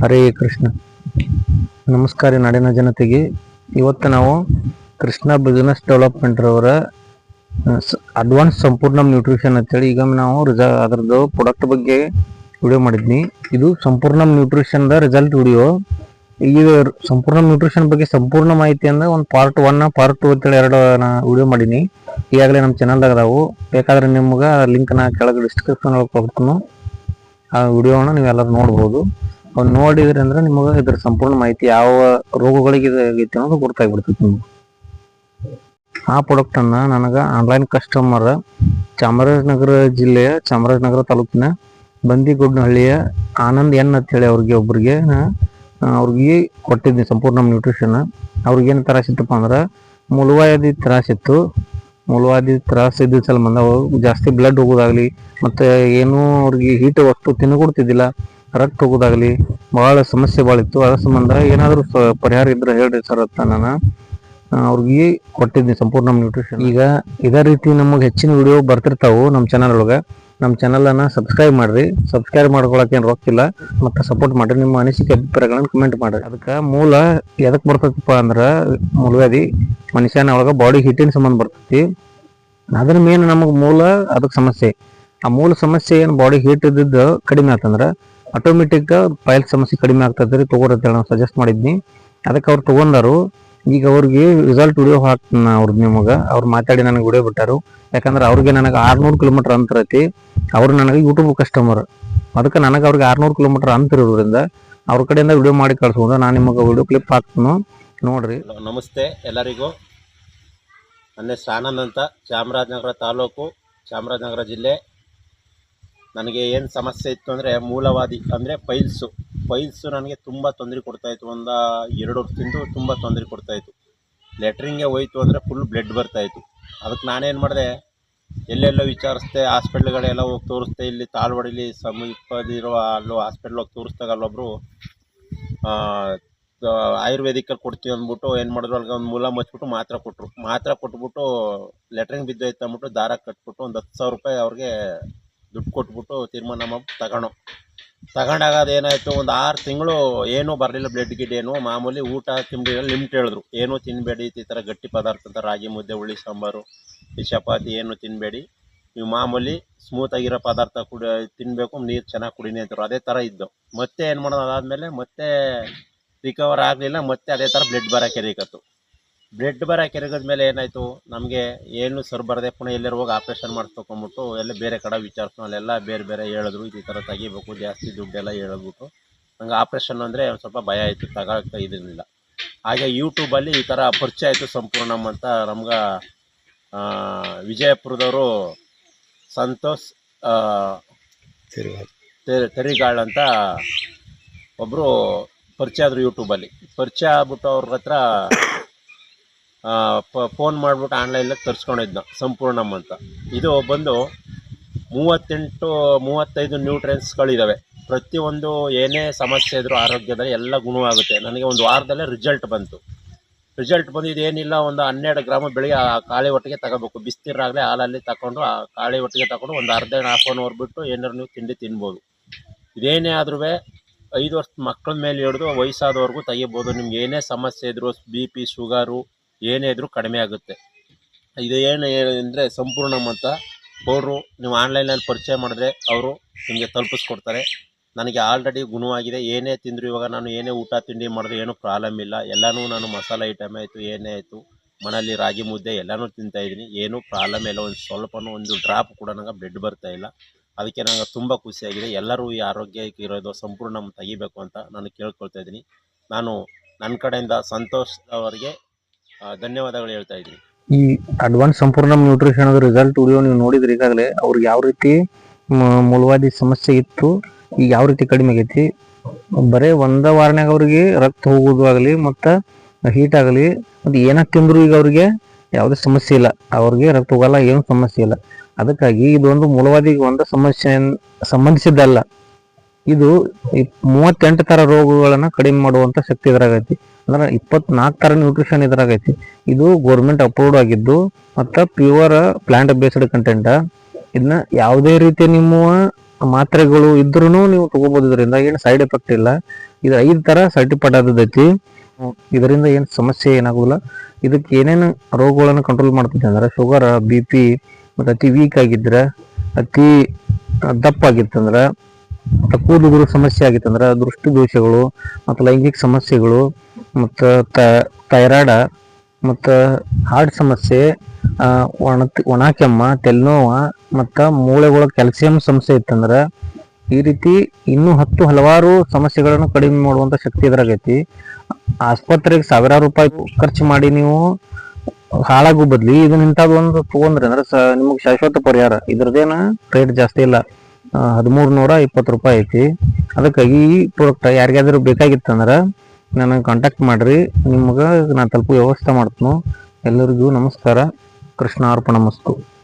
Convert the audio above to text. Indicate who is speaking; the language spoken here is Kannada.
Speaker 1: ಹರೇ ಕೃಷ್ಣ. ನಮಸ್ಕಾರ ನಾಡಿನ ಜನತೆಗೆ. ಇವತ್ತು ನಾವು ಕೃಷ್ಣ ಬಿಸ್ನೆಸ್ ಡೆವಲಪ್ಮೆಂಟ್ ರವರ ಅಡ್ವಾನ್ಸ್ ಸಂಪೂರ್ಣ ನ್ಯೂಟ್ರಿಷನ್ ಅಂತೇಳಿ ಈಗ ನಾವು ರಿಸ ಅದರದ್ದು ಪ್ರಾಡಕ್ಟ್ ಬಗ್ಗೆ ವಿಡಿಯೋ ಮಾಡಿದ್ನಿ. ಇದು ಸಂಪೂರ್ಣ ನ್ಯೂಟ್ರಿಷನ್ ದ ರಿಸಲ್ಟ್ ವಿಡಿಯೋ ಈಗ ಸಂಪೂರ್ಣ ನ್ಯೂಟ್ರಿಷನ್ ಬಗ್ಗೆ ಸಂಪೂರ್ಣ ಮಾಹಿತಿ ಅಂದ್ರೆ ಒಂದು ಪಾರ್ಟ್ ಒನ್ ಪಾರ್ಟ್ ಟು ಅಂತೇಳಿ ಎರಡು ವಿಡಿಯೋ ಮಾಡೀನಿ. ಈಗಾಗಲೇ ನಮ್ಮ ಚಾನಲ್ದಾಗ ಅದಾವು. ಬೇಕಾದ್ರೆ ನಿಮ್ಗೆ ಲಿಂಕ್ ನಾ ಕೆಳಗೆ ಡಿಸ್ಕ್ರಿಪ್ಷನ್ ಒಳಗೆ ಕೊಡ್ತೀನಿ. ಆ ವಿಡಿಯೋನ ನೀವೆಲ್ಲರೂ ನೋಡ್ಬೋದು. ಅವ್ನು ನೋಡಿದ್ರಿ ಅಂದ್ರೆ ನಿಮಗೆ ಇದ್ರ ಸಂಪೂರ್ಣ ಮಾಹಿತಿ ಯಾವ ರೋಗಗಳಿಗೆ ಇದಾಗೈತಿ ಅನ್ನೋದು ಗೊತ್ತಾಗ್ಬಿಡ್ತೈತಿ ನಿಮ್ಗೆ. ಆ ಪ್ರಾಡಕ್ಟ್ ಅನ್ನ ನನಗೆ ಆನ್ಲೈನ್ ಕಸ್ಟಮರ್ ಚಾಮರಾಜನಗರ ಜಿಲ್ಲೆಯ ಚಾಮರಾಜನಗರ ತಾಲೂಕಿನ ಬಂದಿಗುಡ್ನಹಳ್ಳಿಯ ಆನಂದ್ ಎನ್ ಅಂತ ಹೇಳಿ ಅವ್ರಿಗೆ ಒಬ್ರಿಗೆ ಅವ್ರಿಗೆ ಕೊಟ್ಟಿದ್ದೆ ಸಂಪೂರ್ಣ ನ್ಯೂಟ್ರಿಷನ್ ಅವ್ರಿಗೆ ಏನು ತ್ರಾಸಿತ್ತಪ್ಪ ಅಂದ್ರೆ ಮುಳುವಾದಿ ತ್ರಾಸಿತ್ತು ಮೂಲವಾದಿ ತ್ರಾಸ ಇದ್ದ ಸಲ ಬಂದ ಜಾಸ್ತಿ ಬ್ಲಡ್ ಹೋಗೋದಾಗ್ಲಿ, ಮತ್ತೆ ಏನು ಅವ್ರಿಗೆ ಹೀಟ್ ವಸ್ತು ತಿನ್ನಕೊಡ್ತಿದ್ದಿಲ್ಲ. ರಕ್ತ ಹೋಗೋದಾಗ್ಲಿ ಬಹಳ ಸಮಸ್ಯೆ ಭಾಳ ಇತ್ತು. ಅದ್ರ ಸಂಬಂಧ ಏನಾದರೂ ಪರಿಹಾರ ಇದ್ರೆ ಹೇಳ್ರಿ ಸರ್ ಅಂತ ನಾನು ಅವ್ರಿಗೆ ಕೊಟ್ಟಿದ್ದೆ ಸಂಪೂರ್ಣ ನ್ಯೂಟ್ರಿಷನ್ ಈಗ ಇದೇ ರೀತಿ ನಮಗೆ ಹೆಚ್ಚಿನ ವಿಡಿಯೋ ಬರ್ತಿರ್ತಾವು ನಮ್ಮ ಚಾನಲ್ ಒಳಗೆ. ನಮ್ಮ ಚಾನಲನ್ನು ಸಬ್ಸ್ಕ್ರೈಬ್ ಮಾಡಿರಿ. ಸಬ್ಸ್ಕ್ರೈಬ್ ಮಾಡ್ಕೊಳಕ್ಕೆ ಏನು ರೊಕ್ಕಿಲ್ಲ ಮತ್ತು ಸಪೋರ್ಟ್ ಮಾಡಿರಿ. ನಿಮ್ಮ ಅನಿಸಿಕೆ ಅಭಿಪ್ರಾಯಗಳನ್ನು ಕಮೆಂಟ್ ಮಾಡಿರಿ. ಅದಕ್ಕೆ ಮೂಲ ಎದಕ್ಕೆ ಬರ್ತೈತಪ್ಪ ಅಂದ್ರೆ ಮೂಲವ್ಯಾಧಿ ಮನುಷ್ಯನ ಒಳಗೆ ಬಾಡಿ ಹೀಟಿನ ಸಂಬಂಧ ಬರ್ತೈತಿ. ಅದ್ರ ಮೇನ್ ನಮಗೆ ಮೂಲ ಅದಕ್ಕೆ ಸಮಸ್ಯೆ. ಆ ಮೂಲ ಸಮಸ್ಯೆ ಏನು ಬಾಡಿ ಹೀಟ್ ಇದ್ದಿದ್ದು ಕಡಿಮೆ ಆತಂದ್ರ ಆಟೋಮೆಟಿಕ್ ಫೈಲ್ ಸಮಸ್ಯೆ ಕಡಿಮೆ ಆಗ್ತದ್ರಿ ತಗೋರಿ ಅಂತೇಳಿ ನಾವು ಸಜೆಸ್ಟ್ ಮಾಡಿದ್ನಿ. ಅದಕ್ಕೆ ಅವ್ರು ತಗೊಂಡರು. ಈಗ ಅವ್ರಿಗೆ ರಿಸಲ್ಟ್ ವಿಡಿಯೋ ಹಾಕ್ತೀನಿ ಅವ್ರದ್ದು ನಿಮಗೆ. ಅವ್ರು ಮಾತಾಡಿ ನನಗೆ ವಿಡಿಯೋ ಬಿಟ್ಟಾರು. ಯಾಕಂದ್ರೆ ಅವ್ರಿಗೆ ನನಗೆ ಆರ್ನೂರು ಕಿಲೋಮೀಟರ್ ಅಂತರ ಐತಿ. ಅವ್ರು ನನಗೆ ಯೂಟ್ಯೂಬ್ ಕಸ್ಟಮರ್ ಅದಕ್ಕೆ ನನಗೆ ಅವ್ರಿಗೆ ಆರ್ನೂರು ಕಿಲೋಮೀಟರ್ ಅಂತರ ಇರೋದ್ರಿಂದ ಅವ್ರ ಕಡೆಯಿಂದ ವಿಡಿಯೋ ಮಾಡಿ ಕಳ್ಸ್ಕೊಂಡು ನಾನು ನಿಮಗೆ ವಿಡಿಯೋ ಕ್ಲಿಪ್ ಹಾಕ್ತೀನಿ. ನೋಡ್ರಿ.
Speaker 2: ನಮಸ್ತೆ ಎಲ್ಲರಿಗೂ. ನನ್ನ ಹೆಸರು ಅಂತ. ಚಾಮರಾಜನಗರ ತಾಲೂಕು, ಚಾಮರಾಜನಗರ ಜಿಲ್ಲೆ. ನನಗೆ ಏನು ಸಮಸ್ಯೆ ಇತ್ತು ಅಂದರೆ ಮೂಲವಾದಿ ಅಂದರೆ ಫೈಲ್ಸು ಫೈಲ್ಸು ನನಗೆ ತುಂಬ ತೊಂದರೆ ಕೊಡ್ತಾಯಿತ್ತು ಒಂದು ಎರಡು ವರ್ಷದಿಂದ ತುಂಬ ತೊಂದರೆ ಕೊಡ್ತಾಯಿತ್ತು ಲೆಟ್ರಿಂಗೇ ಹೋಯ್ತು ಅಂದರೆ ಫುಲ್ ಬ್ಲಡ್ ಬರ್ತಾಯಿತ್ತು ಅದಕ್ಕೆ ನಾನೇನು ಮಾಡಿದೆ? ಎಲ್ಲೆಲ್ಲೋ ವಿಚಾರಿಸ್ದೆ ಹಾಸ್ಪಿಟ್ಲ್ಗಳೆಲ್ಲ ಹೋಗಿ ತೋರಿಸ್ದೆ. ಇಲ್ಲಿ ತಾಳ್ವಾಡಿಲಿ ಸಮೀಪದಿರೋ ಅಲ್ಲೋ ಹಾಸ್ಪಿಟ್ಲ್ ಹೋಗಿ ತೋರಿಸ್ದಾಗ ಅಲ್ಲೊಬ್ಬರು ಆಯುರ್ವೇದಿಕಲ್ಲಿ ಕೊಡ್ತೀವಿ ಅಂದ್ಬಿಟ್ಟು ಏನು ಮಾಡಿದ್ರು? ಅಲ್ಲಿಗೆ ಒಂದು ಮೂಲ ಮಚ್ಬಿಟ್ಟು ಮಾತ್ರ ಕೊಟ್ಟರು ಮಾತ್ರ ಕೊಟ್ಬಿಟ್ಟು ಲೆಟ್ರಿಂಗ್ ಬಿದ್ದೋಯ್ತು ಅಂದ್ಬಿಟ್ಟು ದಾರ ಕಟ್ಬಿಟ್ಟು ಒಂದು ಹತ್ತು ಸಾವಿರ ರೂಪಾಯಿ ಅವ್ರಿಗೆ ದುಡ್ಡು ಕೊಟ್ಬಿಟ್ಟು ತೀರ್ಮಾನ ಮಾಡಿ, ತಗೊಂಡು. ತಗೊಂಡಾಗ ಅದೇನಾಯಿತು, ಒಂದು ಆರು ತಿಂಗಳು ಏನೂ ಬರಲಿಲ್ಲ ಬ್ಲಡ್ ಗಿಡ್ ಏನು. ಮಾಮೂಲಿ ಊಟ, ತಿಂಡಿ ಲಿಮಿಟ್ ಹೇಳಿದ್ರು ಏನೂ ತಿನ್ನಬೇಡಿ ಈ ಥರ ಗಟ್ಟಿ ಪದಾರ್ಥ ಅಂತ ರಾಗಿ ಮುದ್ದೆ, ಹುಳಿ, ಸಾಂಬಾರು, ಈ ಚಪಾತಿ ಏನು ತಿನ್ನಬೇಡಿ ನೀವು ಮಾಮೂಲಿ ಸ್ಮೂತ್ ಆಗಿರೋ ಪದಾರ್ಥ ಕುಡಿ ತಿನ್ನಬೇಕು ನೀರು ಚೆನ್ನಾಗಿ ಕುಡಿನಿ ಅಂತಾರೆ ಅದೇ ಥರ ಇದ್ದು. ಮತ್ತೆ ಏನು ಮಾಡೋದು ಅದಾದಮೇಲೆ ಮತ್ತೆ ರಿಕವರ್ ಆಗಲಿಲ್ಲ, ಮತ್ತೆ ಅದೇ ಥರ ಬ್ಲಡ್ ಬರೋಕೆ ಎರೀಕತ್ತು ಬ್ಲಡ್ ಬರೋಕೆ ಮೇಲೆ ಏನಾಯಿತು? ನಮಗೆ ಏನು ಸರ್ ಬರದೆ ಪುನಃ ಎಲ್ಲರೂ ಹೋಗಿ ಆಪ್ರೇಷನ್ ಮಾಡಿಸ್ಕೊಂಬಿಟ್ಟು ಎಲ್ಲ ಬೇರೆ ಕಡೆ ವಿಚಾರಿಸ್ತು ಅಲ್ಲೆಲ್ಲ ಬೇರೆ ಬೇರೆ ಹೇಳಿದ್ರು ಈ ಥರ ತೆಗಿಬೇಕು ಜಾಸ್ತಿ ದುಡ್ಡೆಲ್ಲ ಹೇಳ್ಬಿಟ್ಟು ನಂಗೆ ಆಪ್ರೇಷನ್ ಅಂದರೆ ಒಂದು ಸ್ವಲ್ಪ ಭಯ ಆಯಿತು ತಗೋಕ್ಕೆ ಇದಿರಲಿಲ್ಲ ಹಾಗೆ ಯೂಟ್ಯೂಬಲ್ಲಿ ಈ ಥರ ಪರಿಚಯ ಆಯಿತು ಸಂಪೂರ್ಣ ಅಂತ ನಮ್ಗೆ ವಿಜಯಪುರದವರು ಸಂತೋಷ್ ತೆರಿಗಾಳ್. ಅಂತ ಒಬ್ಬರು ಪರಿಚಯ ಆದರು ಯೂಟ್ಯೂಬಲ್ಲಿ ಪರಿಚಯ ಆಗ್ಬಿಟ್ಟು ಅವ್ರ ಹತ್ರ ಫೋನ್ ಮಾಡಿಬಿಟ್ಟು ಆನ್ಲೈನಲ್ಲಿ ತರಿಸ್ಕೊಂಡಿದ್ನ, ಸಂಪೂರ್ಣಮ್ ಅಂತ. ಇದು ಬಂದು ಮೂವತ್ತೆಂಟು, ಮೂವತ್ತೈದು ನ್ಯೂಟ್ರಿಯನ್ಸ್ಗಳಿದ್ದಾವೆ ಪ್ರತಿಯೊಂದು ಏನೇ ಸಮಸ್ಯೆ ಇದ್ರೂ ಆರೋಗ್ಯದಲ್ಲಿ ಎಲ್ಲ ಗುಣವಾಗುತ್ತೆ. ನನಗೆ ಒಂದು ವಾರದಲ್ಲೇ ರಿಸಲ್ಟ್ ಬಂತು. ರಿಸಲ್ಟ್ ಬಂದಿದ್ದು ಏನಿಲ್ಲ, ಒಂದು ಹನ್ನೆರಡು ಗ್ರಾಮ ಬೆಳಿಗ್ಗೆ ಆ ಕಾಳಿ ಹೊಟ್ಟೆಗೆ ತಗೋಬೇಕು. ಬಿಸ್ತಿರಾಗಲಿ ಹಾಲಲ್ಲಿ ತಗೊಂಡು ಆ ಕಾಳಿ ಹೊಟ್ಟೆಗೆ ತಗೊಂಡು ಒಂದು ಅರ್ಧ ಹಾಫ್ ಆನ್ ಅವರ್ ಬಿಟ್ಟು ಏನಾರು ನೀವು ತಿಂಡಿ ತಿನ್ಬೋದು. ಇದೇನೇ ಆದ್ರೂ ಐದು ವರ್ಷದ ಮಕ್ಕಳ ಮೇಲೆ ಹಿಡಿದು ವಯಸ್ಸಾದವರೆಗೂ ತೆಗಿಬೋದು. ನಿಮ್ಗೆ ಏನೇ ಸಮಸ್ಯೆ ಇದ್ದರೂ ಬಿ ಪಿ ಶುಗರು ಏನೇ ಇದ್ರೂ ಕಡಿಮೆ ಆಗುತ್ತೆ. ಇದು ಏನು ಅಂದರೆ ಸಂಪೂರ್ಣ ಅಂತ ಪೌಡ್ರು ನೀವು ಆನ್ಲೈನಲ್ಲಿ ಪರಿಚಯ ಮಾಡಿದ್ರೆ ಅವರು ನಿಮಗೆ ತಲುಪಿಸ್ಕೊಡ್ತಾರೆ. ನನಗೆ ಆಲ್ರೆಡಿ ಗುಣವಾಗಿದೆ. ಏನೇ ತಿಂದರೂ ಇವಾಗ ನಾನು ಏನೇ ಊಟ ತಿಂಡಿ ಮಾಡಿದ್ರು ಏನೂ ಪ್ರಾಬ್ಲಮ್ ಇಲ್ಲ. ಎಲ್ಲನೂ ನಾನು ಮಸಾಲೆ ಐಟಮ್ ಆಯಿತು ಏನೇ ಆಯಿತು ಮನೆಯಲ್ಲಿ ರಾಗಿ ಮುದ್ದೆ ಎಲ್ಲನೂ ತಿಂತಾ ಇದ್ದೀನಿ. ಏನೂ ಪ್ರಾಬ್ಲಮ್ ಇಲ್ಲ. ಒಂದು ಸ್ವಲ್ಪನೂ ಒಂದು ಡ್ರಾಪ್ ಕೂಡ ನನಗೆ ಬ್ಲಡ್ ಬರ್ತಾ ಇಲ್ಲ. ಅದಕ್ಕೆ ನನಗೆ ತುಂಬ ಖುಷಿಯಾಗಿದೆ. ಎಲ್ಲರೂ ಈ ಆರೋಗ್ಯಕ್ಕೆ ಇರೋದು ಸಂಪೂರ್ಣ ತೆಗಿಬೇಕು ಅಂತ ನಾನು ಕೇಳ್ಕೊಳ್ತಾ ಇದ್ದೀನಿ. ನಾನು ನನ್ನ ಕಡೆಯಿಂದ ಸಂತೋಷ್ ಅವರಿಗೆ ಆ, ಧನ್ಯವಾದಗಳು ಹೇಳ್ತಾ ಇದ್ದೀನಿ
Speaker 1: ಈ ಅಡ್ವಾನ್ಸ್ ಸಂಪೂರ್ಣ ನ್ಯೂಟ್ರಿಷನ್ ರಿಸಲ್ಟ್ ವಿಡಿಯೋ ನೀವು ನೋಡಿದ್ರಿ ಈಗಾಗಲೇ, ಅವ್ರಿಗೆ ಯಾವ ರೀತಿ ಮೂಲವಾದಿ ಸಮಸ್ಯೆ ಇತ್ತು, ಈಗ ಯಾವ ರೀತಿ ಕಡಿಮೆ ಆಗೈತಿ, ಬರೇ ಒಂದ ವಾರನಾಗ ಅವ್ರಿಗೆ ರಕ್ತ ಹೋಗೋದು ಆಗಲಿ, ಮತ್ತ ಹೀಟ್ ಆಗಲಿ, ಮತ್ತೆ ಏನ ತಿಂದ್ರು ಈಗ ಅವ್ರಿಗೆ, ಯಾವುದೇ ಸಮಸ್ಯೆ ಇಲ್ಲ, ಅವ್ರಿಗೆ ರಕ್ತ ಹೋಗಲ್ಲ, ಏನು ಸಮಸ್ಯೆ ಇಲ್ಲ. ಅದಕ್ಕಾಗಿ ಇದೊಂದು ಮೂಲವಾದಿ ಒಂದ ಸಮಸ್ಯೆ ಸಂಬಂಧಿಸಿದ್ದಲ್ಲ. ಇದು ಮೂವತ್ತೆಂಟು ತರ ರೋಗಗಳನ್ನ ಕಡಿಮೆ ಮಾಡುವಂತ ಶಕ್ತಿ ಇದ್ರಾಗೈತಿ. ಅಂದ್ರೆ ಇಪ್ಪತ್ನಾಲ್ಕು ತರ ನ್ಯೂಟ್ರಿಷನ್ ಇದ್ರಾಗೈತಿ ಇದು ಗೌರ್ಮೆಂಟ್ ಅಪ್ರೂವ್ಡ್ ಆಗಿದ್ದು, ಮತ್ತು ಪ್ಯೂರ್ ಪ್ಲಾಂಟ್ ಬೇಸ್ಡ್ ಕಂಟೆಂಟ್ ಇದನ್ನ ಯಾವುದೇ ರೀತಿ ನಿಮ್ಮ ಮಾತ್ರೆಗಳು ಇದ್ರೂ ನೀವು ತಗೋಬಹುದು ಇದರಿಂದ ಏನು ಸೈಡ್ ಎಫೆಕ್ಟ್ ಇಲ್ಲ. ಇದು ಐದು ತರ ಸರ್ಟಿಫೈಡ್ ಆದದೈತಿ ಇದರಿಂದ ಏನು ಸಮಸ್ಯೆ ಏನಾಗೋದಿಲ್ಲ. ಇದಕ್ಕೆ ಏನೇನು ರೋಗಗಳನ್ನು ಕಂಟ್ರೋಲ್ ಮಾಡ್ತೈತೆ ಅಂದ್ರೆ ಶುಗರ್ ಬಿ ಪಿ ಮತ್ತು ಅತಿ ವೀಕ್ ಆಗಿದ್ರೆ, ಅತಿ ದಪ್ಪ ಆಗಿತ್ತಂದ್ರೆ ಮತ್ತು ಕೂದಲು ಸಮಸ್ಯೆ ಆಗಿತ್ತಂದ್ರೆ ದೃಷ್ಟಿ ದೋಷಗಳು, ಮತ್ತು ಲೈಂಗಿಕ ಸಮಸ್ಯೆಗಳು ಮತ್ತು ಥೈರಾಯ್ಡ ಮತ್ತು ಹಾರ್ಟ್ ಸಮಸ್ಯೆ ಒಣ ಒಣ ಕೆಮ್ಮ ತೆಲ್ನೋವ, ಮತ್ತು ಮೂಳೆಗಳ ಕ್ಯಾಲ್ಸಿಯಂ ಸಮಸ್ಯೆ ಇತ್ತಂದ್ರೆ ಈ ರೀತಿ ಇನ್ನೂ ಹತ್ತು ಹಲವಾರು ಸಮಸ್ಯೆಗಳನ್ನು ಕಡಿಮೆ ಮಾಡುವಂಥ ಶಕ್ತಿ ಇದ್ರಾಗೈತಿ. ಆಸ್ಪತ್ರೆಗೆ ಸಾವಿರಾರು ರೂಪಾಯಿ ಖರ್ಚು ಮಾಡಿ ನೀವು ಹಾಳಾಗೋ ಬದ್ಲಿ ಇದನ್ನ ಇಂಥದ್ದು ಒಂದು ತಗೊಂಡ್ರಿ ಅಂದ್ರೆ ನಿಮಗೆ ಶಾಶ್ವತ ಪರಿಹಾರ. ಇದ್ರದ್ದೇನ ರೇಟ್ ಜಾಸ್ತಿ ಇಲ್ಲ. ಹದಿಮೂರು ನೂರ ಇಪ್ಪತ್ತು ರೂಪಾಯಿ ಐತಿ. ಅದಕ್ಕಾಗಿ ಈ ಪ್ರಾಡಕ್ಟ್ ಯಾರಿಗಾದ್ರೂ ಬೇಕಾಗಿತ್ತಂದ್ರೆ ನನಗೆ ಕಾಂಟ್ಯಾಕ್ಟ್ ಮಾಡ್ರಿ. ನಿಮ್ಗೆ ನಾ ತಲುಪು ವ್ಯವಸ್ಥೆ ಮಾಡ್ತೀನಿ. ಎಲ್ಲರಿಗೂ ನಮಸ್ಕಾರ. ಕೃಷ್ಣ ಅರ್ಪಣ ಮಸ್ತು.